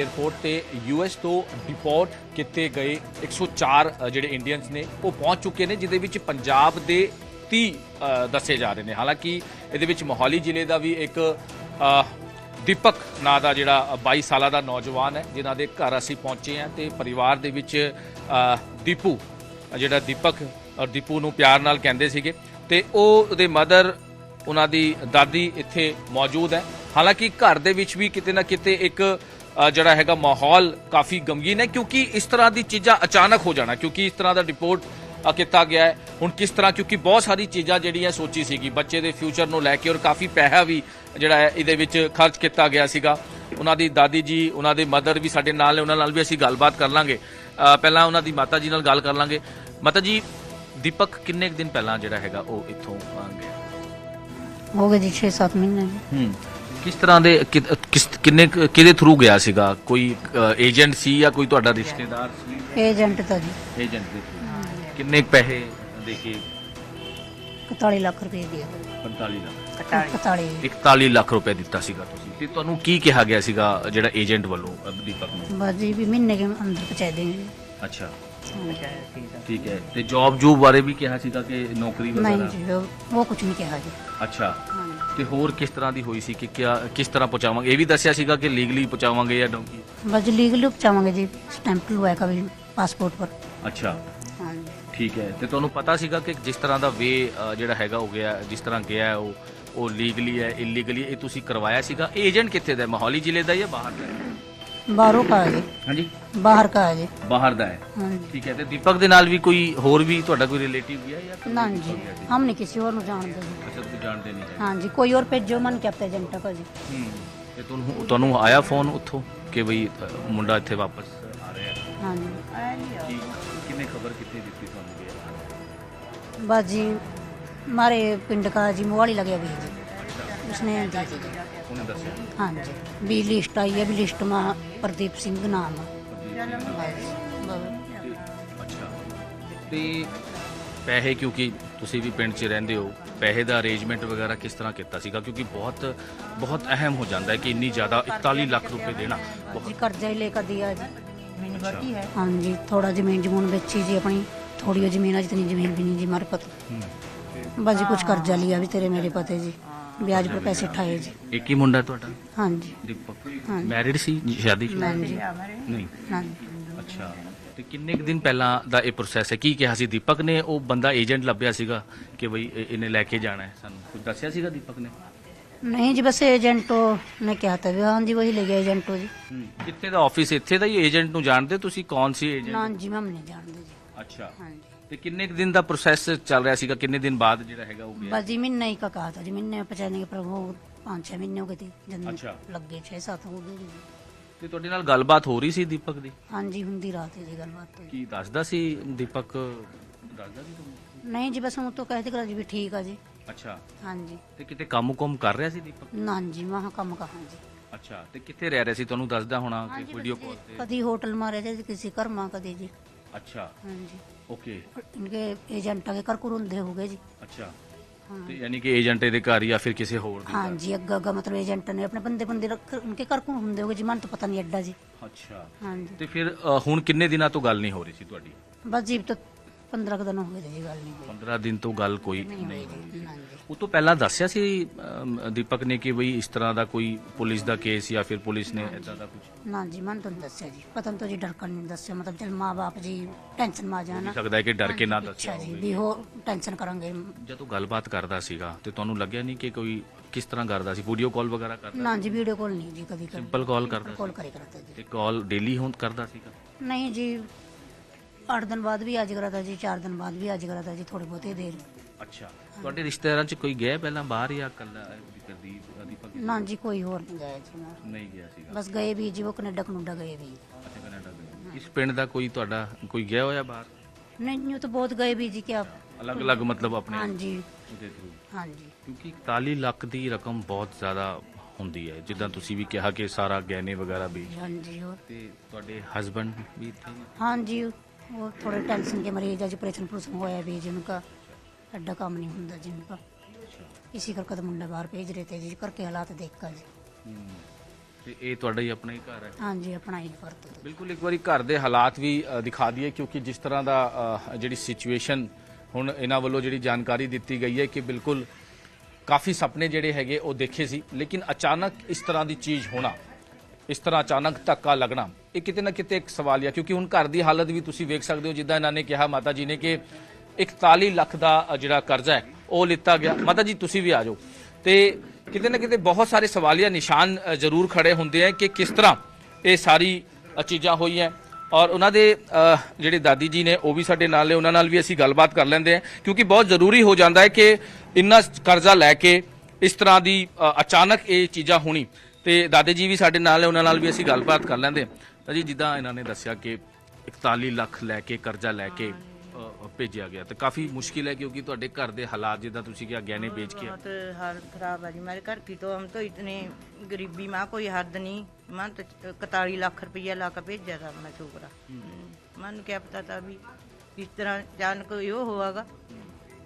Airport ਤੇ US ਤੋਂ deport ਕੀਤੇ ਗਏ 104 ਅ, ਜਿਹੜੇ ਇੰਡੀਅਨਸ ਨੇ ਉਹ ਪਹੁੰਚ ਚੁੱਕੇ ਨੇ ਜਿਦੇ ਵਿੱਚ ਪੰਜਾਬ ਦੇ 30 ਦੱਸੇ ਜਾ ਰਹੇ ਨੇ। ਹਾਲਾਂਕਿ ਇਹਦੇ ਵਿੱਚ ਮੋਹਾਲੀ ਜ਼ਿਲ੍ਹੇ ਦਾ ਵੀ ਇੱਕ ਦੀਪਕ ਨਾਂ ਦਾ ਜਿਹੜਾ 22 ਸਾਲਾਂ ਦਾ ਨੌਜਵਾਨ ਹੈ ਜਿਨ੍ਹਾਂ ਦੇ ਘਰ ਅਸੀਂ ਪਹੁੰਚੇ ਹਾਂ ਤੇ ਪਰਿਵਾਰ ਦੇ ਵਿੱਚ ਦੀਪੂ ਜਿਹੜਾ ਦੀਪਕ ਔਰ ਦੀਪੂ ਨੂੰ ਪਿਆਰ ਨਾਲ ਕਹਿੰਦੇ ਸੀਗੇ। ਤੇ ਉਹ ਉਹਦੇ ਮਦਰ ਉਹਨਾਂ ਦੀ ਦਾਦੀ ਇੱਥੇ ਮੌਜੂਦ ਹੈ। ਹਾਲਾਂਕਿ ਘਰ ਦੇ ਵਿੱਚ ਵੀ ਕਿਤੇ ਨਾ ਕਿਤੇ ਇੱਕ ਜਿਹੜਾ ਹੈਗਾ ਮਾਹੌਲ ਕਾਫੀ ਗਮਗੀਨ ਹੈ ਕਿਉਂਕਿ ਇਸ ਤਰ੍ਹਾਂ ਦੀ ਚੀਜ਼ਾਂ ਅਚਾਨਕ ਹੋ ਜਾਣਾ ਕਿਉਂਕਿ ਇਸ ਤਰ੍ਹਾਂ ਦਾ ਰਿਪੋਰਟ ਕੀਤਾ ਗਿਆ ਹੈ। ਹੁਣ ਕਿਸ ਤਰ੍ਹਾਂ ਕਿਉਂਕਿ ਬਹੁਤ ਸਾਰੀ ਚੀਜ਼ਾਂ ਜਿਹੜੀਆਂ ਸੋਚੀ ਸੀਗੀ ਬੱਚੇ ਦੇ ਫਿਊਚਰ ਨੂੰ ਲੈ ਕੇ ਔਰ ਕਾਫੀ ਪੈਸਾ ਵੀ ਜਿਹੜਾ ਹੈ ਇਹਦੇ ਵਿੱਚ ਖਰਚ ਕੀਤਾ ਗਿਆ ਸੀਗਾ। ਉਹਨਾਂ ਦੀ ਦਾਦੀ ਜੀ ਉਹਨਾਂ ਦੇ ਮਦਰ ਵੀ ਸਾਡੇ ਨਾਲ ਨੇ ਉਹਨਾਂ ਨਾਲ ਵੀ ਅਸੀਂ ਗੱਲਬਾਤ ਕਰ ਲਾਂਗੇ। ਪਹਿਲਾਂ ਉਹਨਾਂ ਦੀ ਮਾਤਾ ਜੀ ਨਾਲ ਗੱਲ ਕਰ ਲਾਂਗੇ। ਮਾਤਾ ਜੀ ਦੀਪਕ ਕਿੰਨੇ ਦਿਨ ਪਹਿਲਾਂ ਜਿਹੜਾ ਹੈਗਾ ਉਹ ਇੱਥੋਂ ਆ ਗਿਆ? ਹੋ ਗਏ ਜੀ 6-7 ਮਹੀਨੇ। ਹੂੰ। ਕਿਸ ਤਰ੍ਹਾਂ ਦੇ ਕਿ- ਕਿਸ ਕਿੰਨੇ ਕੁ- ਕਿਹਦੇ ਥਰੂ ਗਿਆ ਸੀਗਾ? ਕੋਈ ਏਜੰਟ ਸੀ ਜਾਂ ਕੋਈ ਤੁਹਾਡਾ ਰਿਸ਼ਤੇਦਾਰ ਸੀ? ਏਜੰਟ ਤਾਂ ਜੀ। ਏਜੰਟ ਦੇ ਥਰੂ ਕਿੰਨੇ ਕੁ ਪੈਸੇ ਦੇ ਕੇ? 41 ਲੱਖ ਰੁਪਏ ਦਿਆ 45 ਲੱਖ। 41 41 ਲੱਖ ਰੁਪਏ ਦਿੱਤਾ ਸੀਗਾ ਤੁਸੀਂ। ਤੇ ਤੁਹਾਨੂੰ ਕੀ ਕਿਹਾ ਗਿਆ ਸੀਗਾ ਜਿਹੜਾ ਏਜੰਟ ਵੱਲੋਂ ਅ, ਦੀਪਕ ਨੂੰ? ਬਸ ਜੀ ਵੀ ਮਹੀਨੇ ਕੇ ਅੰਦਰ ਪਹੁੰਚਾ ਦੇंगे ਅੱਛਾ। ਠੀਕ ਹੈ। ਤੇ ਜੌਬ ਜੂਬ ਬਾਰੇ ਵੀ ਕਿਹਾ ਸੀਗਾ ਕਿ ਨੌਕਰੀ ਨਹੀਂ ਵਗੈਰਾ ਜੀ ਉਹ ਉਹ ਕੁਝ ਨਹੀਂ ਕਿਹਾ ਜੀ। ਅੱਛਾ। ਹਾਂ। ਤੇ ਹੋਰ ਕਿਸ ਤਰ੍ਹਾਂ ਦੀ ਹੋਈ ਸੀ ਕਿ ਕਿਆ ਕਿਸ ਤਰ੍ਹਾਂ ਪਹੁੰਚਾਵਾਂਗੇ ਇਹ ਵੀ ਦੱਸਿਆ ਸੀਗਾ ਕਿ ਲੀਗਲੀ ਪਹੁੰਚਾਵਾਂਗੇ ਜਾਂ ਡੋਂਕੀ बस जी लीगली पहुंचावांगे जी स्टैंप लुआ का भी पासपोर्ट पर ਅੱਛਾ हाँ जी ਠੀਕ ਹੈ ਤੇ ਤੁਹਾਨੂੰ ਪਤਾ ਸੀਗਾ ਕਿ ਜਿਸ ਤਰ੍ਹਾਂ ਦਾ ਵੇ ਜਿਹੜਾ ਹੈਗਾ ਹੋ ਗਿਆ ਜਿਸ ਤਰ੍ਹਾਂ ਗਿਆ ਹੈ ਉਹ ਉਹ ਲੀਗਲੀ ਹੈ ਇਲੀਗਲੀ ਇਹ ਤੁਸੀਂ ਕਰਵਾਇਆ ਸੀਗਾ ਏਜੰਟ ਕਿੱਥੇ ਦਾ ਹੈ? ਮੋਹਾਲੀ ਜ਼ਿਲ੍ਹੇ ਦਾ ਜਾਂ ਬਾਹਰ ਦਾ ਹੈ? बाहरों का है जी ਹਾਂਜੀ बाहर का है जी ਬਾਹਰ ਦਾ ਹੈ हाँ जी ਠੀਕ ਹੈ ਤੇ ਦੀਪਕ ਦੇ ਨਾਲ ਵੀ ਕੋਈ ਹੋਰ ਵੀ ਤੁਹਾਡਾ ਕੋਈ ਰਿਲੇਟਿਵ ਗਿਆ ਜਾਂ ਕੋਈ ना ਹੋਰ जी ਗਿਆ ਸੀ? हम नहीं किसी और जानते जी ਅੱਛਾ ਤੁਸੀਂ ਜਾਣਦੇ ਨਹੀਂ ਹੈ हाँ जी कोई और भेजो मन क्या एजेंट का जी ਹੂੰ ਤੇ ਤੁਹਾਨੂੰ ਤੁਹਾਨੂੰ ਆਇਆ ਫੋਨ ਉੱਥੋਂ ਕਿ ਬਈ ਅ, ਮੁੰਡਾ ਇੱਥੇ ਵਾਪਸ ਆ ਰਿਹਾ ਹੈ हाँ जी ਕੀ ਕਿੰਨੇ ਖਬਰ ਕਿੱਥੇ ਦਿੱਤੀ ਤੁਹਾਨੂੰ ਗਿਆ बस जी हमारे पिंड का जी मोहाली लगे अभी जी उसने दी थी जी ਪੈਸੇ ਕਿਉਂਕਿ ਤੁਸੀਂ ਵੀ ਪਿੰਡ 'ਚ ਰਹਿੰਦੇ ਹੋ ਪੈਸੇ ਦਾ ਅਰੇਂਜਮੈਂਟ ਵਗੈਰਾ ਕਿਸ ਤਰ੍ਹਾਂ ਕੀਤਾ ਸੀਗਾ? ਕਿਉਂਕਿ ਬਹੁਤ ਬਹੁਤ ਅਹਿਮ ਹੋ ਜਾਂਦਾ ਹੈ ਕਿ ਇੰਨੀ ਜ਼ਿਆਦਾ 41 ਲੱਖ ਰੁਪਏ ਦੇਣਾ। ਜੀ ਕਰਜ਼ਾ ਹੀ ਲੈ ਕੇ ਦਿਆ ਜੀ ਹਾਂਜੀ ਥੋੜਾ ਜ਼ਮੀਨ ਜਮੂਨ ਵੇਚੀ ਜੀ ਆਪਣੀ। ਥੋੜੀ ਉਹ ਜ਼ਮੀਨ ਅਜ ਤਨੀ ਜ਼ਮੀਨ ਵੀ ਨਹੀਂ ਜੀ ਮਾਰ ਪਤ ਹੂੰ। ਬਾਜੀ ਕੁਝ ਕਰਜ਼ਾ ਲਿਆ ਵੀ ਤੇਰੇ ਮੇਰੇ ਪਤੇ ਜੀ। ਵਿਆਜ ਪਰ ਪੈਸੇ ਉਠਾਏ ਜੀ। ਇੱਕ ਹੀ ਮੁੰਡਾ ਤੁਹਾਡਾ? ਹਾਂਜੀ। ਦੀਪਕ? ਮੈਰਿਡ ਸੀ? ਜੀ, ਸ਼ਾਦੀ ਮੈਂ ਜੀ। ਨਹੀਂ? ਹਾਂਜੀ। ਅੱਛਾ। ਤੇ ਕਿੰਨੇ ਕੁ ਦਿਨ ਪਹਿਲਾਂ ਦਾ ਇਹ ਪ੍ਰੋਸੈਸ ਹੈ? ਕੀ ਕਿਹਾ ਸੀ ਦੀਪਕ ਨੇ? ਉਹ ਬੰਦਾ ਏਜੰਟ ਲੱਭਿਆ ਸੀਗਾ ਕਿ ਬਈ ਇਹਨੇ ਲੈ ਕੇ ਜਾਣਾ ਹੈ ਸਾਨੂੰ। ਕੁਝ ਦੱਸਿਆ ਸੀਗਾ ਦੀਪਕ ਨੇ? ਨਹੀਂ ਜੀ ਬਸ ਏਜੰਟੋ ਨੇ ਕਿਹਾ ਤਾ ਵੀ ਹਾਂਜੀ ਵਹੀ ਲੈ ਗਿਆ ਏਜੰਟੋ ਜੀ। ਕਿੱਥੇ ਦਾ ਆਫਿਸ ਇੱਥੇ ਦਾ ਹੀ ਏਜੰਟ ਨੂੰ ਜਾਣਦੇ? ਤੁਸੀਂ ਕੌਣ ਸੀ ਨਾ ਜੀ ਮੈਂ ਨਹੀਂ ਜਾਣਦੇ ਜੀ। ਅੱਛਾ। ਹਾਂਜੀ। ਤੇ ਕਿੰਨੇ ਕੁ ਦਿਨ ਦਾ ਪ੍ਰੋਸੈਸ ਚੱਲ ਰਿਹਾ ਸੀਗਾ ਕਿੰਨੇ ਦਿਨ ਬਾਅਦ ਜਿਹੜਾ ਹੈਗਾ ਉਹ ਗਿਆ बस जी महीने ही का कहा था जी महीने में पहुंचाने के पर वो पाँच छह महीने हो गए थे जन अच्छा। लग गए छह सात हो गए जी ਤੇ ਤੁਹਾਡੇ ਨਾਲ ਗੱਲਬਾਤ ਹੋ ਰਹੀ ਸੀ ਦੀਪਕ ਦੀ हाँ जी हुंदी रात है जी गलबात तो जी ਕੀ ਦੱਸਦਾ ਸੀ ਦੀਪਕ ਦੱਸਦਾ ਸੀ ਤੁਹਾਨੂੰ नहीं जी बस हम तो कहते करा जी भी ठीक है जी ਅੱਛਾ हाँ जी ਤੇ ਕਿਤੇ ਕੰਮ ਕੁਮ ਕਰ ਰਿਹਾ ਸੀ ਦੀਪਕ ना जी वहाँ कम कहा जी ਅੱਛਾ ਤੇ ਕਿੱਥੇ ਰਹਿ ਰਿਹਾ ਸੀ ਤੁਹਾਨੂੰ ਦੱਸਦਾ ਹੋਣਾ हाँ ਕਿ जी, ਵੀਡੀਓ बस ਕਾਲ जी, ਤੇ कदी होटल में रहे थे किसी घर में कदी जी ਅੱਛਾ हाँ जी ਓਕੇ और इनके एजेंट के कर कुरुंदे हो गए जी ਅੱਛਾ हाँ ਤੇ ਯਾਨੀ ਕਿ ਏਜੰਟ ਦੇ ਘਰ ਜਾਂ ਫਿਰ ਕਿਸੇ ਹੋਰ ਦੇ हाँ ਘਰ जी अग्गा अग्गा मतलब एजेंट ने अपने बंदे बंदे रख उनके कर कुन होंगे होगे जी मन तो पता नहीं अड्डा जी ਅੱਛਾ हाँ जी ਤੇ ਫਿਰ ਅ, ਹੁਣ ਕਿੰਨੇ ਦਿਨਾਂ ਤੋਂ ਗੱਲ ਨਹੀਂ ਹੋ ਰਹੀ ਸੀ ਤੁਹਾਡੀ बस जी तो पंद्रह दिन हो गए थे जी गल नहीं हुई 15 ਦਿਨ ਤੋਂ ਗੱਲ ਕੋਈ नहीं ਨਹੀਂ हुई जी ना जी ਉਹ ਤੋਂ ਪਹਿਲਾਂ ਦੱਸਿਆ ਸੀ ਦੀਪਕ ਨੇ ਕਿ ਬਈ ਇਸ ਤਰ੍ਹਾਂ ਦਾ ਕੋਈ ਪੁਲਿਸ ਦਾ ਕੇਸ ਜਾਂ ਫਿਰ ਪੁਲਿਸ ਨੇ ਇਦਾਂ ਦਾ ਕੁਝ ਨਾ ਜੀ ਮਨ ਤੁਹਾਨੂੰ ਦੱਸਿਆ ਜੀ। ਪਤਾ ਜੀ ਟੈਨਸ਼ਨ ਮਾ ਜਾਣਾ। ਸਕਦਾ ਕਿ ਡਰ ਕੇ ਨਾ ਦੱਸਿਆ ਜੀ ਵੀ ਹੋਰ ਟੈਨਸ਼ਨ ਕਰਾਂਗੇ। ਜਦੋਂ ਗੱਲਬਾਤ ਕਰਦਾ ਸੀਗਾ ਤੇ ਤੁਹਾਨੂੰ ਲੱਗਿਆ ਨਹੀਂ ਕਿ ਕੋਈ ਕਿਸ ਤਰ੍ਹਾਂ ਕਰਦਾ ਸੀ? ਵੀਡੀਓ ਕਾਲ ਵਗੈਰਾ ਕਰਦਾ ਨਾ ਜੀ ਵੀਡੀਓ ਕਾਲ ਨਹੀਂ ਜੀ ਕਦੀ ਕਦੀ। ਸਿੰਪਲ ਕਾਲ ਕਰਦਾ ਕਾਲ ਕਰੇ ਕਰਤਾ ਜੀ। ਤੇ ਕਾਲ ਡੇਲੀ ਹੁਣ ਕਰਦਾ ਸੀਗਾ? ਨਹੀਂ ਜੀ 8 ਦਿਨ ਬਾਅਦ ਵੀ ਅੱਜ ਕਰਦਾ ਜੀ 4 ਦਿਨ ਬਾਅਦ ਵੀ ਅੱਜ ਕਰਦਾ ਜੀ ਥੋੜੀ ਬਹੁਤੀ ਦੇਰ। ਅੱਛਾ। ਤੁਹਾਡੇ ਰਿਸ਼ਤੇਦਾਰਾਂ ਚ ਕੋਈ ਗਿਆ ਪਹਿਲਾਂ ਬਾਹਰ ਜਾਂ ਕੱਲਾ ਕਰਦੀਪ ਦੀਪਕ ਨਾ ਜੀ ਕੋਈ ਹੋਰ ਨਹੀਂ ਗਿਆ ਜੀ ਨਾਲ। ਨਹੀਂ ਗਿਆ ਸੀਗਾ। ਬਸ ਗਏ ਵੀ ਜੀ ਉਹ ਕੈਨੇਡਾ ਕਨੂਡਾ ਗਏ ਵੀ। ਅੱਛਾ ਕੈਨੇਡਾ ਗਏ। ਇਸ ਪਿੰਡ ਦਾ ਕੋਈ ਤੁਹਾਡਾ ਕੋਈ ਗਿਆ ਹੋਇਆ ਬਾਹਰ? ਨਹੀਂ ਨਹੀਂ ਤਾਂ ਬਹੁਤ ਗਏ ਵੀ ਜੀ ਕਿ ਆਪ ਅਲੱਗ-ਅਲੱਗ ਮਤਲਬ ਆਪਣੇ ਹਾਂਜੀ। ਉਹਦੇ ਥਰੂ ਹਾਂਜੀ। ਕਿਉਂਕਿ 41 ਲੱਖ ਦੀ ਰਕਮ ਬਹੁਤ ਜ਼ਿਆਦਾ ਹੁੰਦੀ ਹੈ। ਜਿੱਦਾਂ ਤੁਸੀਂ ਵੀ ਕਿਹਾ ਕਿ ਸਾਰਾ ਗਹਿਣੇ ਵਗੈਰਾ ਵੀ ਹਾਂਜੀ ਹੋਰ? ਤੇ ਤੁਹਾਡੇ ਹਸਬੰਡ ਵੀ ਇੱਥੇ ਹੀ? ਹਾਂਜੀ ਉਹ ਥੋੜੇ ਟੈਨਸ਼ਨ ਕੇ ਮਰੀਜ਼ ਅੱਜ ਪ੍ਰੇਸ਼ਨ ਪ੍ਰੂਸ਼ਨ ਹੋਇਆ ਵੀ ਜੀ ਕਾ ਐਡਾ ਕੰਮ ਨਹੀਂ ਹੁੰਦਾ ਜਿੰਮ ਦਾ। ਇਸੇ ਕਰਕੇ ਤਾਂ ਮੁੰਡਾ ਬਾਹਰ ਭੇਜ ਰਹੇ ਤੇ ਜੀ ਕਰਕੇ ਹਾਲਾਤ ਦੇਖਾ ਜੀ ਇਹ ਤੁਹਾਡਾ ਹੀ ਆਪਣਾ ਹੀ ਘਰ ਹੈ? ਹਾਂਜੀ ਆਪਣਾ ਹੀ ਵਰਤੋ ਬਿਲਕੁਲ ਇੱਕ ਵਾਰੀ ਘਰ ਦੇ ਹਾਲਾਤ ਵੀ ਦਿਖਾ ਦਈਏ ਕਿਉਂਕਿ ਜਿਸ ਤਰ੍ਹਾਂ ਦਾ ਜਿਹੜੀ ਸਿਚੁਏਸ਼ਨ ਹੁਣ ਇਹਨਾਂ ਵੱਲੋਂ ਜਿਹੜੀ ਜਾਣਕਾਰੀ ਦਿੱਤੀ ਗਈ ਹੈ ਕਿ ਬਿਲਕੁਲ ਕਾਫੀ ਸੁਪਨੇ ਜਿਹੜੇ ਹੈਗੇ ਉਹ ਦੇਖੇ ਸੀ ਲੇਕਿਨ ਅਚਾਨਕ ਇਸ ਤਰ੍ਹਾਂ ਦੀ ਚੀਜ਼ ਹੋਣਾ ਇਸ ਤਰ੍ਹਾਂ ਅਚਾਨਕ ਧੱਕਾ ਲੱਗਣਾ ਇਹ ਕਿਤੇ ਨਾ ਕਿਤੇ ਇੱਕ ਸਵਾਲ ਹੈ ਕਿਉਂਕਿ ਹੁਣ ਘਰ ਦੀ ਹਾਲਤ ਵੀ ਤੁਸੀਂ ਵੇਖ ਸਕਦੇ ਹੋ ਜਿੱਦਾਂ ਇਹਨਾਂ ਨੇ ਕਿਹਾ ਮਾਤਾ ਜੀ ਨੇ ਕਿ 41 ਲੱਖ ਦਾ ਜਿਹੜਾ ਕਰਜ਼ਾ ਹੈ, ਉਹ ਲਿੱਤਾ ਗਿਆ। ਮਾਤਾ ਜੀ, ਤੁਸੀਂ ਵੀ ਆ ਜਾਓ। ਤੇ ਕਿਤੇ ਨਾ ਕਿਤੇ ਬਹੁਤ ਸਾਰੇ ਸਵਾਲੀਆ ਨਿਸ਼ਾਨ ਜ਼ਰੂਰ ਖੜੇ ਹੁੰਦੇ ਆ ਕਿ ਕਿਸ ਤਰ੍ਹਾਂ ਇਹ ਸਾਰੀ ਚੀਜ਼ਾਂ ਹੋਈਆਂ। ਔਰ ਉਹਨਾਂ ਦੇ ਜਿਹੜੇ ਦਾਦੀ ਜੀ ਨੇ, ਉਹ ਵੀ ਸਾਡੇ ਨਾਲ ਨੇ। ਉਹਨਾਂ ਨਾਲ ਵੀ ਅਸੀਂ ਗੱਲਬਾਤ ਕਰ ਲੈਂਦੇ ਹਾਂ ਕਿਉਂਕਿ ਬਹੁਤ ਜ਼ਰੂਰੀ ਹੋ ਜਾਂਦਾ ਹੈ ਕਿ ਇੰਨਾ ਕਰਜ਼ਾ ਲੈ ਕੇ ਇਸ ਤਰ੍ਹਾਂ ਦੀ ਅਚਾਨਕ ਇਹ ਚੀਜ਼ਾਂ ਹੋਣੀ। ਤੇ ਦਾਦੇ ਜੀ ਵੀ ਸਾਡੇ ਨਾਲ ਨੇ, ਉਹਨਾਂ ਨਾਲ ਵੀ ਅਸੀਂ ਗੱਲਬਾਤ ਕਰ ਲੈਂਦੇ ਤਾਂ ਜੀ, ਜਿੱਦਾਂ ਇਹਨਾਂ ਨੇ ਦੱਸਿਆ ਕਿ 41 ਲੱਖ ਲੈ ਕੇ, ਕਰਜ਼ਾ ਲੈ ਕੇ ਭੇਜਿਆ ਗਿਆ ਤੇ ਕਾਫੀ ਮੁਸ਼ਕਿਲ ਹੈ ਕਿਉਂਕਿ ਤੁਹਾਡੇ ਘਰ ਦੇ ਹਾਲਾਤ ਜਿੱਦਾਂ ਤੁਸੀਂ ਕਿਹਾ ਗਹਿਣੇ ਵੇਚ ਕੇ बहुत हालत खराब है जी मेरे घर की तो हम तो इतने गरीबी माँ कोई हद नहीं माँ तो इकतालीस लाख रुपया ला कर भेजा था अपना छोकरा मन क्या पता था भी इस तरह अचानक यो होगा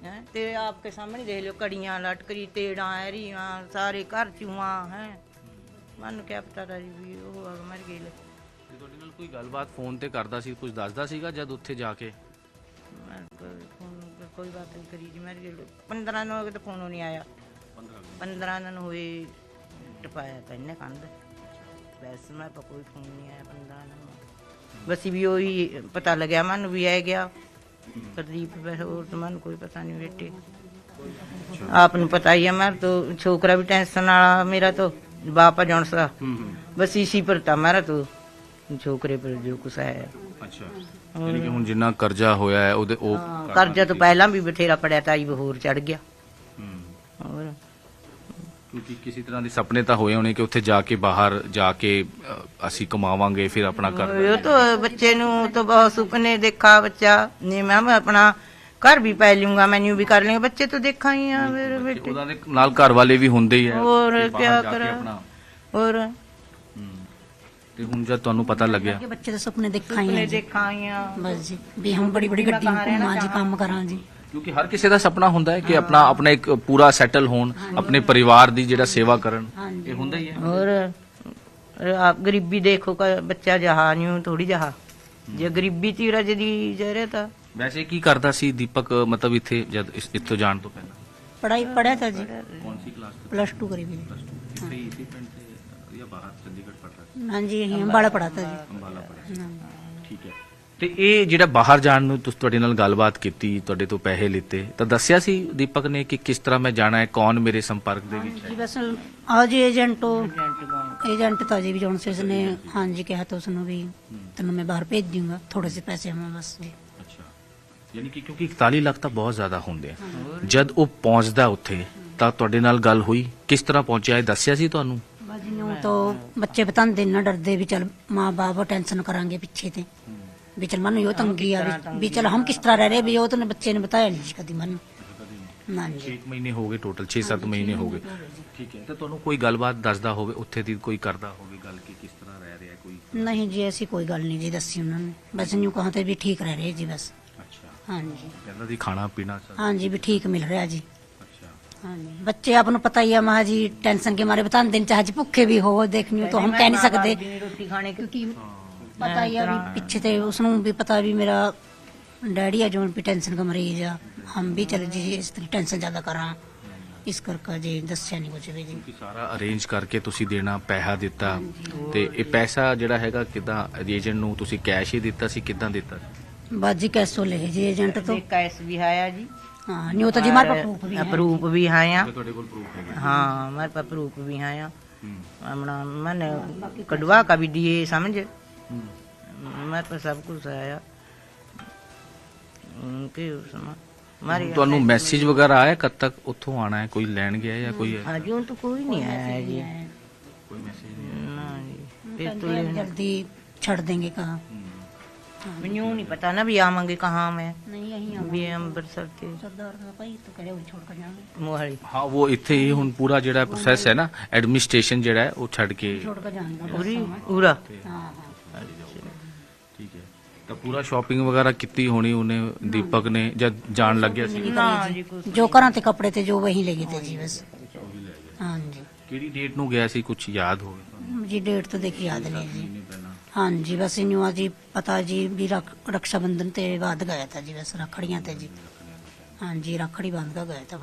हैं ते आपके सामने देख लो कड़ियाँ लटकरी तेड़ा एरियाँ सारे घर चूहा हैं मन क्या पता था जी भी यो होगा मर गए ਤੇ ਤੁਹਾਡੇ ਨਾਲ ਕੋਈ ਗੱਲਬਾਤ ਫੋਨ ਤੇ ਕਰਦਾ ਸੀ ਕੁਝ ਦੱਸਦਾ ਸੀਗਾ ਜਦ ਉੱਥੇ ਜਾ ਕੇ मैं कोई फोन कोई बात नहीं करी जी मेरे पंद्रह दिन हो गए तो फोन नहीं आया पंद्रह दिन हुए टपाया था इन्हें कंध वैसे मैं पर कोई फोन नहीं आया पंद्रह दिन बस भी वही पता लगे मन भी आ गया प्रदीप और तो मन कोई पता नहीं बेटे ਆਪ ਨੂੰ ਪਤਾ ਹੀ ਹੈ ਮੈਂ ਤੋ ਛੋਕਰਾ ਵੀ ਟੈਨਸ਼ਨ ਵਾਲਾ ਮੇਰਾ ਤੋ ਬਾਪਾ ਜੌਨਸ ਦਾ ਬਸ ਇਸੀ ਪਰ ਤਾਂ ਮੇਰਾ ਤੋ ਛੋਕਰੇ ਪਰ ਜੋ ਕੁਛ ਹੈ ਅੱਛਾ ਯਾਨੀ ਕਿ ਹੁਣ ਜਿੰਨਾ ਕਰਜ਼ਾ ਹੋਇਆ ਹੈ ਉਹਦੇ ਉਹ ਹਾਂ, ਤੋਂ ਪਹਿਲਾਂ ਵੀ ਬਥੇਰਾ ਪੜਿਆ ਤਾਂ ਜੀ ਹੋਰ ਚੜ ਗਿਆ। ਹੂੰ। ਕਿਸੇ ਤਰ੍ਹਾਂ ਦੇ ਸੁਪਨੇ ਤਾਂ ਹੋਏ ਹੋਣੇ ਕਿ ਉੱਥੇ ਜਾ ਕੇ ਬਾਹਰ ਜਾ ਕੇ ਅਸੀਂ ਕਮਾਵਾਂਗੇ ਫਿਰ ਆਪਣਾ ਘਰ ਉਹ ਤਾਂ ਬੱਚੇ ਨੂੰ ਤਾਂ ਬਹੁਤ ਸੁਪਨੇ ਦੇਖਾ ਬੱਚਾ। ਨੇ ਮੈਂ ਆਪਣਾ ਘਰ ਵੀ ਪੈ ਲੂੰਗਾ ਮੈਨੂੰ ਵੀ ਕਰ ਲੂੰਗਾ ਬੱਚੇ ਤਾਂ ਦੇਖਾਂ ਹੀ ਆ ਮੇਰੇ ਬੇਟੇ ਉਹਨਾਂ ਦੇ ਨਾਲ ਘਰ ਵਾਲੇ ਵੀ ਹੁੰਦੇ ਹੀ ਹੈ ਹੋਰ ਬਾਹਰ ਕਿਆ ਜਾ ਕਰਾਂ? ਹੋਰ। ਤੇ ਹੁਣ ਜਦ ਤੁਹਾਨੂੰ ਪਤਾ ਲੱਗਿਆ ਕਿ ਬੱਚੇ ਦੇ ਸੁਪਨੇ ਦੇਖਾਂ ਹੀ सुपने ਹੈ ਜੀ देखा ही है ਬਸ ਜੀ ਵੀ ਹਮ ਬੜੀ ਬੜੀ ਗੱਡੀ ਘੁੰਮਾਂ ਜੀ ਕੰਮ ਕਰਾਂ ਜੀ ਕਿਉਂਕਿ ਹਰ ਕਿਸੇ ਦਾ ਸੁਪਨਾ ਹੁੰਦਾ ਹੈ ਕਿ ਆਪਣਾ ਆਪਣਾ ਇੱਕ ਪੂਰਾ ਸੈਟਲ ਹੋਣ ਆਪਣੇ ਪਰਿਵਾਰ ਦੀ ਜਿਹੜਾ ਸੇਵਾ ਕਰਨ ਹਾਂਜੀ ਇਹ ਹੁੰਦਾ ਹੀ ਹੈ और और आप गरीबी देखो का बच्चा जहा नहीं थोड़ी जहा जे गरीबी थी रजदी जरे था ਵੈਸੇ ਕੀ ਕਰਦਾ ਸੀ ਦੀਪਕ ਮਤਲਬ ਇੱਥੇ ਜਦ ਇਸ- ਇੱਥੋਂ ਜਾਣ ਤੋਂ ਪਹਿਲਾਂ ਪੜਾਈ ਪੜਿਆ ਤਾਂ ਜੀ ਕੌਣ ਸੀ ਕਲਾਸ ਪਲੱਸ 2 ਕਰੀ ਵੀ ਇੱਥੇ ਹੀ ਇਸੇ ਪਿੰਡ ਬਾਹਰ ਚੰਡੀਗੜ੍ਹ ਹਾਂਜੀ ਅੰਬਾਲਾ ਤਾ ਜੀ। ਅੰਬਾਲਾ ਪੜਿਆ ਹਾਂਜੀ। ਠੀਕ ਹੈ। ਤੇ ਇਹ ਜਿਹੜਾ ਬਾਹਰ ਜਾਣ ਨੂੰ ਤੁਸੀਂ ਤੁਹਾਡੇ ਨਾਲ ਗੱਲਬਾਤ ਕੀਤੀ ਤੁਹਾਡੇ ਤੋਂ ਪੈਸੇ ਲਿੱਤੇ ਤਾਂ ਦੱਸਿਆ ਸੀ ਦੀਪਕ ਨੇ ਕਿ ਕਿਸ ਤਰ੍ਹਾਂ ਮੈਂ ਜਾਣਾ ਹੈ ਕੌਣ ਮੇਰੇ ਸੰਪਰਕ ਦੇ ਵਿੱਚ ਹੈ? ਜੀ ਬਸ ਆ ਜੀ ਏਜੰਟ ਏਜੰਟ ਤਾਂ ਜੀ ਵੀ ਜੌਨ ਸਿਸ ਨੇ ਹਾਂਜੀ ਕਿਹਾ ਤਾਂ ਉਸਨੂੰ ਵੀ ਤੈਨੂੰ ਮੈਂ ਬਾਹਰ ਭੇਜ ਦੂੰਗਾ ਥੋੜੇ ਸੇ ਪੈਸੇ ਮੈਂ ਬਸ। ਅੱਛਾ। ਯਾਨੀ ਕਿ ਕਿਉਂਕਿ 41 ਲੱਖ ਤਾਂ ਬਹੁਤ ਜ਼ਿਆਦਾ ਹੁੰਦੇ ਆ। ਜਦ ਉਹ ਪਹੁੰਚਦਾ ਉੱਥੇ ਤਾਂ ਤੁਹਾਡੇ ਨਾਲ ਗੱਲ ਹੋਈ ਕਿਸ ਤਰ੍ਹਾਂ ਪਹੁੰਚਿਆ ਇਹ ਦੱਸਿਆ ਸੀ ਤੁਹਾਨੂੰ? ਤਾਂ ਬੱਚੇ ਬਤਾਉਂਦੇ ਨਾ ਡਰਦੇ ਵੀ ਚਲ ਮਾਂ-ਬਾਪ ਟੈਨਸ਼ਨ ਕਰਾਂਗੇ ਪਿੱਛੇ ਤੇ। ਵੀ ਚਲ ਮਨ ਯੋ ਤੰਗੀ ਆ ਵੀ- ਵੀ ਚਲ ਹਮ ਕਿਸ ਤਰ੍ਹਾਂ ਰਹਿ ਰਹੇ ਵੀ ਉਹ ਤਾਂ ਬੱਚੇ ਨੇ ਬਤਾਇਆ ਨਹੀਂ ਸੀ ਕਦੀ ਮਨ। ਨਾ ਜੀ 6 ਮਹੀਨੇ ਹੋ ਗਏ ਟੋਟਲ 6-7 ਮਹੀਨੇ ਹੋ ਗਏ। ਠੀਕ ਹੈ ਤਾਂ ਤੁਹਾਨੂੰ ਕੋਈ ਗੱਲਬਾਤ ਦੱਸਦਾ ਹੋਵੇ ਉੱਥੇ ਦੀ ਕੋਈ ਕਰਦਾ ਹੋਵੇ ਗੱਲ ਕਿ ਕਿਸ ਤਰ੍ਹਾਂ ਰਹਿ ਰਿਹਾ ਕੋਈ ਨਹੀਂ ਜੀ ਐਸੀ ਕੋਈ ਗੱਲ ਨਹੀਂ ਜੀ ਦੱਸੀ ਉਹਨਾਂ ਨੇ। ਬਸ ਨਿਊ ਕਹਾਂ ਤੇ ਵੀ ਠੀਕ ਰਹਿ ਰਹੇ ਜੀ ਬਸ। ਅੱਛਾ। ਹਾਂਜੀ। ਕਹਿੰਦਾ ਸੀ ਖਾਣਾ ਪੀਣਾ ਸਭ ਹਾਂਜੀ ਵੀ ਠੀਕ ਮਿਲ ਰਿਹਾ ਜੀ। ਅੱਛਾ ਹਾਂਜੀ ਬੱਚੇ ਆਪ ਨੂੰ ਪਤਾ ਹੀ ਹੈ ਮਹਾ ਜੀ ਟੈਨਸ਼ਨ के मारे बताते दिन चाहे जी भूखे भी हो देखने तो हम कह नहीं सकते रोटी खाने की क्योंकि पता ही है भी ਪਿੱਛੇ ਤੇ ਉਸ ਨੂੰ ਵੀ ਪਤਾ ਵੀ ਮੇਰਾ ਡੈਡੀ ਆ ਜੋ ਵੀ ਟੈਨਸ਼ਨ ਦਾ ਮਰੀਜ਼ ਆ ਹਮ ਵੀ ਚਲ ਜੀ ਇਸ ਤਰ੍ਹਾਂ ਟੈਨਸ਼ਨ ਜ਼ਿਆਦਾ ਕਰਾਂ ਇਸ ਕਰਕੇ ਜੀ ਦੱਸਿਆ ਨਹੀਂ ਕੁਝ ਵੀ ਜੀ ਕਿ ਸਾਰਾ ਅਰੇਂਜ ਕਰਕੇ ਤੁਸੀਂ ਦੇਣਾ ਪੈਸਾ ਦਿੱਤਾ ਤੇ ਇਹ ਪੈਸਾ ਜਿਹੜਾ ਹੈਗਾ ਕਿਦਾਂ ਏਜੰਟ ਨੂੰ ਤੁਸੀਂ ਕੈਸ਼ ਹੀ ਦਿੱਤਾ ਸੀ ਕਿਦਾਂ ਦਿੱਤਾ ਬਾਜੀ ਕੈਸੋ ਲੈ ਜੀ ਏਜੰਟ ਤੋਂ एक कैश भी आया जी ਹਾਂ ਨਿਉ ਤਾਂ ਜੀ ਮਾਰ ਪ੍ਰੂਫ ਵੀ ਹੈ ਪ੍ਰੂਫ ਵੀ ਹੈ ਆ। ਤੁਹਾਡੇ ਕੋਲ ਪ੍ਰੂਫ ਹੈਗਾ। ਹਾਂ ਮਾਰ ਪਾ ਪ੍ਰੂਫ ਵੀ ਹੈ ਆ। ਆਪਣਾ ਮਨ ਕਡਵਾ ਕਾ ਵੀ ਦੀਏ ਸਮਝ? ਮਾਰ ਪਾ ਸਭ ਕੁਝ ਆਇਆ। ਕਿ ਸਮਾ? ਮਾਰੀ ਤੁਹਾਨੂੰ ਮੈਸੇਜ ਵਗੈਰਾ ਆਇਆ ਕਦ ਤੱਕ? ਉੱਥੋਂ ਆਣਾ ਹੈ ਕੋਈ ਲੈਣ ਗਿਆ ਜਾਂ ਕੋਈ ਹਾਂ ਜੂੰ ਤਾਂ ਕੋਈ ਨਹੀਂ ਆਇਆ ਜੀ। ਕੋਈ ਮੈਸੇਜ ਨਹੀਂ ਆਇਆ। ਜੀ ਫਿਰ ਤੋਂ ਜਲਦੀ ਛੱਡ ਦੇਂਗੇ ਕਹਾ ਮੈਨੂੰ ਨਹੀਂ ਪਤਾ ਨਾ ਵੀ ਆਵਾਂਗੇ ਕਹਾਂ ਮੈਂ। ਨਹੀਂ ਅਸੀਂ ਵੀ ਆਵਾਂਗੇ ਅੰਮ੍ਰਿਤਸਰ ਤੇ। ਸਰਦਾਰ ਦਾ ਭਾਈ ਤੂੰ ਕਿਹੜੇ ਉਹ ਛੋੜ ਕੇ ਜਾਵਾਂਗੇ ਮੋਹਾਲੀ। ਹਾਂ ਉਹ ਇੱਥੇ ਹੀ ਹੁਣ ਪੂਰਾ ਜਿਹੜਾ ਪ੍ਰੋਸੈਸ ਹੈ ਨਾ ਐਡਮਿਨਿਸਟ੍ਰੇਸ਼ਨ ਜਿਹੜਾ ਉਹ ਛੱਡ ਕੇ ਛੋੜ ਕੇ ਜਾਵਾਂਗੇ ਉਰੀ ਉਰਾ ਠੀਕ ਹੈ। ਤਾਂ ਪੂਰਾ ਸ਼ਾਪਿੰਗ ਵਗੈਰਾ ਕੀਤੀ ਹੋਣੀ ਉਹਨੇ ਦੀਪਕ ਨੇ ਜਦ ਜਾਣ ਲੱਗਿਆ ਸੀ? ਨਾ ਜੀ ਕੁਛ ਜੋ ਘਰਾਂ ਤੇ ਕੱਪੜੇ ਤੇ ਜੋ ਵਹੀ ਲੈ ਗਏ ਤੇ ਜੀ ਬਸ। ਹਾਂਜੀ। ਕਿਹੜੀ ਡੇਟ ਨੂੰ ਗਿਆ ਸੀ ਕੁਝ ਯਾਦ ਹੋਵੇ? ਜੀ ਡੇਟ ਤਾਂ ਦੇਖੀ ਯਾਦ ਨਹੀਂ ਜੀ। ਹਾਂਜੀ ਬਸ ਇਹਨੂੰ ਆ ਜੀ ਪਤਾ ਜੀ ਵੀ ਰੱਖ- ਰਕਸ਼ਾ ਬੰਧਨ ਤੇ ਬਾਅਦ ਗਏ ਤਾਂ ਜੀ ਬਸ ਰੱਖੜੀਆਂ ਤੇ ਜੀ। ਹਾਂਜੀ ਰੱਖੜੀ ਬੰਦ ਕੇ ਗਏ ਤਾਂ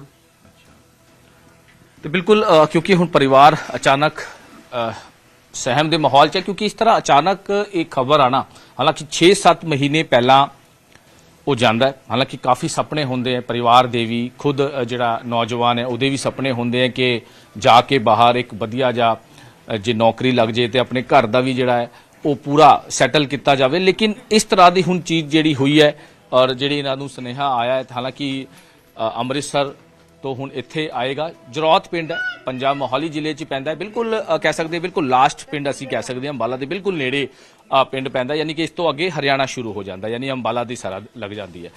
ਤੇ ਬਿਲਕੁਲ ਅ, ਕਿਉਂਕਿ ਹੁਣ ਪਰਿਵਾਰ ਅਚਾਨਕ ਅ, ਸਹਿਮ ਦੇ ਮਾਹੌਲ 'ਚ ਹੈ ਕਿਉਂਕਿ ਇਸ ਤਰ੍ਹਾਂ ਅਚਾਨਕ ਇਹ ਖਬਰ ਆਣਾ ਹਾਲਾਂਕਿ 6-7 ਮਹੀਨੇ ਪਹਿਲਾਂ ਉਹ ਜਾਂਦਾ ਹੈ। ਹਾਲਾਂਕਿ ਕਾਫੀ ਸੁਪਨੇ ਹੁੰਦੇ ਆ ਪਰਿਵਾਰ ਦੇ ਵੀ ਖੁਦ ਅ, ਜਿਹੜਾ ਨੌਜਵਾਨ ਹੈ ਉਹਦੇ ਵੀ ਸੁਪਨੇ ਹੁੰਦੇ ਆ ਕਿ ਜਾ ਕੇ ਬਾਹਰ ਇੱਕ ਵਧੀਆ ਜਾ ਜੇ ਨੌਕਰੀ ਲੱਗ ਜੇ ਤੇ ਆਪਣੇ ਘਰ ਦਾ ਵੀ ਜਿਹੜਾ ਹੈ ਉਹ ਪੂਰਾ ਸੈਟਲ ਕੀਤਾ ਜਾਵੇ। ਲੇਕਿਨ ਇਸ ਤਰ੍ਹਾਂ ਦੀ ਹੁਣ ਚੀਜ਼ ਜਿਹੜੀ ਹੋਈ ਹੈ ਔਰ ਜਿਹੜੀ ਇਹਨਾਂ ਨੂੰ ਸੁਨੇਹਾ ਆਇਆ ਹੈ, ਹਾਲਾਂਕਿ ਅੰਮ੍ਰਿਤਸਰ ਤੋਂ ਹੁਣ ਇੱਥੇ ਆਏਗਾ। ਜਰੌਤ ਪਿੰਡ ਹੈ, ਪੰਜਾਬ ਮੋਹਾਲੀ ਜ਼ਿਲ੍ਹੇ 'ਚ ਪੈਂਦਾ ਹੈ। ਬਿਲਕੁਲ ਕਹਿ ਸਕਦੇ ਬਿਲਕੁਲ ਲਾਸਟ ਪਿੰਡ ਅਸੀਂ ਕਹਿ ਸਕਦੇ ਹਾਂ, ਅੰਬਾਲਾ ਦੇ ਬਿਲਕੁਲ ਨੇੜੇ ਪਿੰਡ ਪੈਂਦਾ ਯਾਨੀ ਕਿ ਇਸ ਤੋਂ ਅੱਗੇ ਹਰਿਆਣਾ ਸ਼ੁਰੂ ਹੋ ਜਾਂਦਾ ਯਾਨੀ ਅੰਬਾਲਾ ਦੀ ਸਰਹੱਦ ਲੱਗ ਜਾਂਦੀ ਹੈ।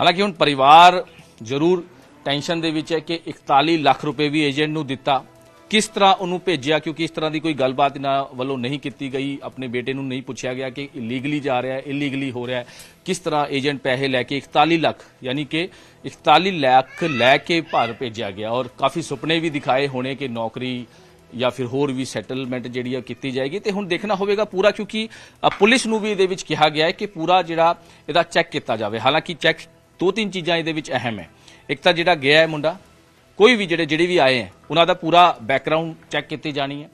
ਹਾਲਾਂਕਿ ਹੁਣ ਪਰਿਵਾਰ ਜ਼ਰੂਰ ਟੈਨਸ਼ਨ ਦੇ ਵਿੱਚ ਹੈ ਕਿ 41 ਲੱਖ ਰੁਪਏ ਵੀ ਏਜੰਟ ਨੂੰ ਦਿੱਤਾ। ਕਿਸ ਤਰ੍ਹਾਂ ਉਹਨੂੰ ਭੇਜਿਆ? ਕਿਉਂਕਿ ਇਸ ਤਰ੍ਹਾਂ ਦੀ ਕੋਈ ਗੱਲਬਾਤ ਇਹਨਾਂ ਵੱਲੋਂ ਨਹੀਂ ਕੀਤੀ ਗਈ। ਆਪਣੇ ਬੇਟੇ ਨੂੰ ਨਹੀਂ ਪੁੱਛਿਆ ਗਿਆ ਕਿ ਇਲੀਗਲੀ ਜਾ ਰਿਹਾ ਹੈ ਇਲੀਗਲੀ ਹੋ ਰਿਹਾ ਹੈ। ਕਿਸ ਤਰ੍ਹਾਂ ਏਜੰਟ ਪੈਸੇ ਲੈ ਕੇ 41 ਲੱਖ, ਯਾਨੀ ਕਿ 41 ਲੱਖ ਲੈ ਕੇ ਭਾਰ ਭੇਜਿਆ ਗਿਆ। ਔਰ ਕਾਫੀ ਸੁਪਨੇ ਵੀ ਦਿਖਾਏ ਹੋਣੇ ਕਿ ਨੌਕਰੀ ਜਾਂ ਫਿਰ ਹੋਰ ਵੀ ਸੈਟਲਮੈਂਟ ਜਿਹੜੀ ਆ ਕੀਤੀ ਜਾਏਗੀ। ਤੇ ਹੁਣ ਦੇਖਣਾ ਹੋਵੇਗਾ ਪੂਰਾ, ਕਿਉਂਕਿ ਪੁਲਿਸ ਨੂੰ ਵੀ ਇਹਦੇ ਵਿੱਚ ਕਿਹਾ ਗਿਆ ਹੈ ਕਿ ਪੂਰਾ ਜਿਹੜਾ ਇਹਦਾ ਚੈੱਕ ਕੀਤਾ ਜਾਵੇ। ਹਾਲਾਂਕਿ ਚੈੱਕ ਦੋ ਤਿੰਨ ਚੀਜ਼ਾਂ ਇਹਦੇ ਵਿੱਚ ਅਹਿਮ ਹੈ। ਇੱਕ ਤਾਂ ਜਿਹੜਾ ਗਿਆ ਹੈ ਮੁੰਡਾ ਕੋਈ ਵੀ ਜਿਹੜੇ ਜਿਹੜੇ ਵੀ ਆਏ ਹੈ, ਉਹਨਾਂ ਦਾ ਪੂਰਾ ਬੈਕਗ੍ਰਾਉਂਡ ਚੈੱਕ ਕੀਤੀ ਜਾਣੀ ਹੈ।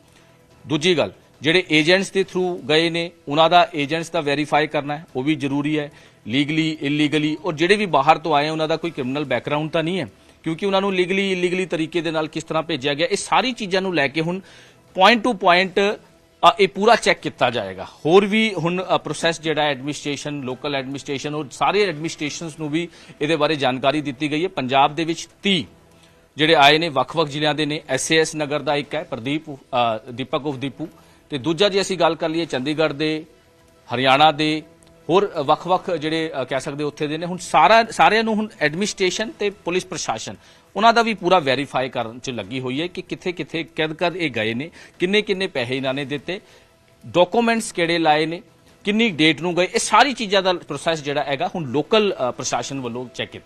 ਦੂਜੀ ਗੱਲ, ਜਿਹੜੇ ਏਜੰਟਸ ਦੇ ਥਰੂ ਗਏ ਨੇ, ਉਹਨਾਂ ਦਾ ਏਜੰਟਸ ਦਾ ਵੈਰੀਫਾਈ ਕਰਨਾ ਹੈ, ਉਹ ਵੀ ਜ਼ਰੂਰੀ ਹੈ। ਲੀਗਲੀ ਇਲੀਗਲੀ ਔਰ ਜਿਹੜੇ ਵੀ ਬਾਹਰ ਤੋਂ ਆਏ ਉਹਨਾਂ ਦਾ ਕੋਈ ਕ੍ਰਿਮੀਨਲ ਬੈਕਗ੍ਰਾਉਂਡ ਤਾਂ ਨਹੀਂ ਹੈ, ਕਿਉਂਕਿ ਉਹਨਾਂ ਨੂੰ ਲੀਗਲੀ ਇਲੀਗਲੀ ਤਰੀਕੇ ਦੇ ਨਾਲ ਕਿਸ ਤਰ੍ਹਾਂ ਭੇਜਿਆ ਗਿਆ, ਇਹ ਸਾਰੀ ਚੀਜ਼ਾਂ ਨੂੰ ਲੈ ਕੇ ਹੁਣ ਪੁਆਇੰਟ ਟੂ ਪੁਆਇੰਟ ਇਹ ਪੂਰਾ ਚੈੱਕ ਕੀਤਾ ਜਾਏਗਾ। ਹੋਰ ਵੀ ਹੁਣ ਪ੍ਰੋਸੈਸ ਜਿਹੜਾ ਐਡਮਿਨਿਸਟ੍ਰੇਸ਼ਨ ਲੋਕਲ ਐਡਮਿਨਿਸਟ੍ਰੇਸ਼ਨ ਔਰ ਸਾਰੇ ਐਡਮਿਨਿਸਟ੍ਰੇਸ਼ਨਸ ਨੂੰ ਵੀ ਇਹਦੇ ਬਾਰੇ ਜਾਣਕਾਰੀ ਦਿੱਤੀ ਗਈ ਹੈ। ਪੰਜਾਬ ਦੇ ਵਿੱਚ 30 ਜਿਹੜੇ ਆਏ ਨੇ, ਵੱਖ-ਵੱਖ ਜ਼ਿਲ੍ਹਿਆਂ ਦੇ ਨੇ। ਐਸਏਐਸ ਨਗਰ ਦਾ ਇੱਕ ਹੈ, ਪ੍ਰਦੀਪ ਦੀਪਕ ਉਫ ਦੀਪੂ। ਤੇ ਦੂਜਾ ਜੇ ਅਸੀਂ ਗੱਲ ਕਰ ਲਈਏ ਚੰਡੀਗੜ੍ਹ ਦੇ, ਹਰਿਆਣਾ ਦੇ, ਹੋਰ ਵੱਖ-ਵੱਖ ਜਿਹੜੇ ਕਹਿ ਸਕਦੇ ਉੱਥੇ ਦੇ ਨੇ। ਹੁਣ ਸਾਰਾ, ਸਾਰਿਆਂ ਨੂੰ ਹੁਣ ਐਡਮਿਨਿਸਟ੍ਰੇਸ਼ਨ ਤੇ ਪੁਲਿਸ ਪ੍ਰਸ਼ਾਸਨ, ਉਹਨਾਂ ਦਾ ਵੀ ਪੂਰਾ ਵੈਰੀਫਾਈ ਕਰਨ 'ਚ ਲੱਗੀ ਹੋਈ ਹੈ ਕਿ ਕਿੱਥੇ-ਕਿੱਥੇ ਕਦ-ਕਦ ਇਹ ਗਏ ਨੇ ਕਿੰਨੇ-ਕਿੰਨੇ ਪੈਸੇ ਇਹਨਾਂ ਨੇ ਦਿੱਤੇ, ਡਾਕੂਮੈਂਟਸ ਕਿਹੜੇ ਲਾਏ ਨੇ, ਕਿੰਨੀ ਡੇਟ ਨੂੰ ਗਏ, ਇਹ ਸਾਰੀ ਚੀਜ਼ਾਂ ਦਾ ਪ੍ਰੋਸੈਸ ਜਿਹੜਾ ਹੈਗਾ ਹੁਣ ਲੋਕਲ ਪ੍ਰਸ਼ਾਸਨ ਵੱਲੋਂ ਚੈੱਕ ਕੀਤਾ।